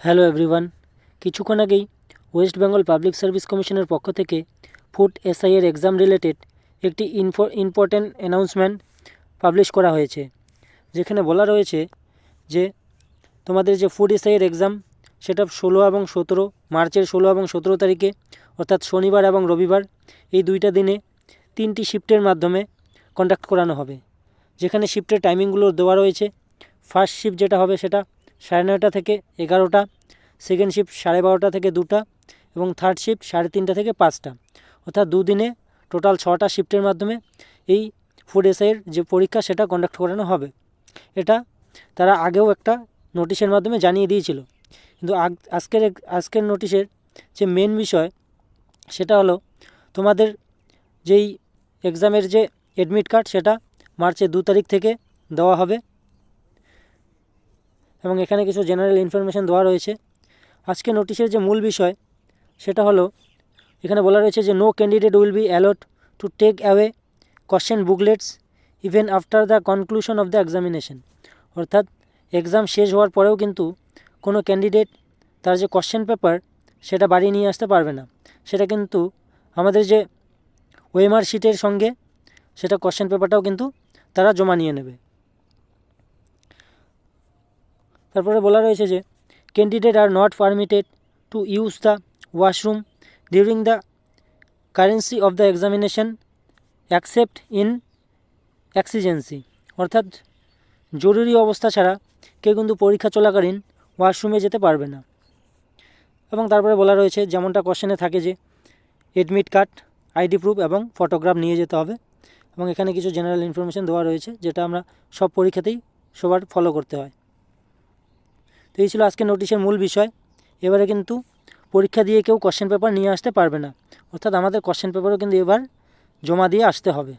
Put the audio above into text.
Hello everyone, কিছুক্ষণ আগেই West Bengal public service কমিশনের পক্ষ থেকে ফুড এসআই এর এক্সাম রিলেটেড একটি ইনফো ইম্পর্ট্যান্ট অ্যানাউন্সমেন্ট পাবলিশ করা হয়েছে। যেখানে বলা রয়েছে যে, তোমাদের যে ফুড এসআই এর এক্সাম, সেটা ষোলো এবং সতেরো, মার্চের ষোলো এবং সতেরো তারিখে, অর্থাৎ শনিবার এবং রবিবার, এই দুইটা দিনে তিনটি শিফটের মাধ্যমে কন্ডাক্ট করানো হবে। যেখানে শিফটের টাইমিংগুলো দেওয়া রয়েছে। ফার্স্ট শিফট যেটা হবে সেটা সাড়ে নয়টা থেকে এগারোটা সেকেন্ড শিফট সাড়ে বারোটা থেকে দুটা এবং থার্ড শিফট সাড়ে তিনটা থেকে পাঁচটা। অর্থাৎ দুদিনে টোটাল ছটা শিফটের মাধ্যমে এই ফুড এসআইয়ের যে পরীক্ষা, সেটা কন্ডাক্ট করানো হবে। এটা তারা আগেও একটা নোটিশের মাধ্যমে জানিয়ে দিয়েছিল। কিন্তু আজকের আজকের নোটিশের যে মেন বিষয়, সেটা হলো তোমাদের যেই এক্সামের যে অ্যাডমিট কার্ড সেটা মার্চের দু তারিখ থেকে দেওয়া হবে। এবং এখানে কিছু জেনারেল ইনফরমেশান দেওয়া রয়েছে। আজকে নোটিশের যে মূল বিষয়, সেটা হলো, এখানে বলা রয়েছে যে no candidate will be allot to take away question booklets even after the conclusion of the examination অর্থাৎ এক্সাম শেষ হওয়ার পরেও কিন্তু কোনো ক্যান্ডিডেট তার যে কোশ্চেন পেপার সেটা বাড়ি নিয়ে আসতে পারবে না। সেটা কিন্তু আমাদের যে ওয়েমার শিটের সঙ্গে, সেটা কোশ্চেন পেপারটাও কিন্তু তারা জমা নিয়ে নেবে। তারপরে বলা রয়েছে যে candidate are not permitted to use the washroom during the currency of the examination except in exigency অর্থাৎ, জরুরি অবস্থা ছাড়া কেউ কিন্তু পরীক্ষা চলাকালীন ওয়াশরুমে যেতে পারবে না। এবং তারপরে বলা রয়েছে, যেমনটা কোশ্চেনে থাকে যে এডমিট কার্ড আইডি প্রুফ এবং ফটোগ্রাফ নিয়ে যেতে হবে। এবং এখানে কিছু জেনারেল ইনফরমেশান দেওয়া রয়েছে, যেটা আমরা সব পরীক্ষাতেই সবার ফলো করতে হয়। তো এই ছিল আজকে নোটিশের মূল বিষয়। এবারে কিন্তু পরীক্ষা দিয়ে কেউ কোশ্চেন পেপার নিয়ে আসতে পারবে না। অর্থাৎ আমাদের কোশ্চেন পেপারও কিন্তু এবার জমা দিয়ে আসতে হবে।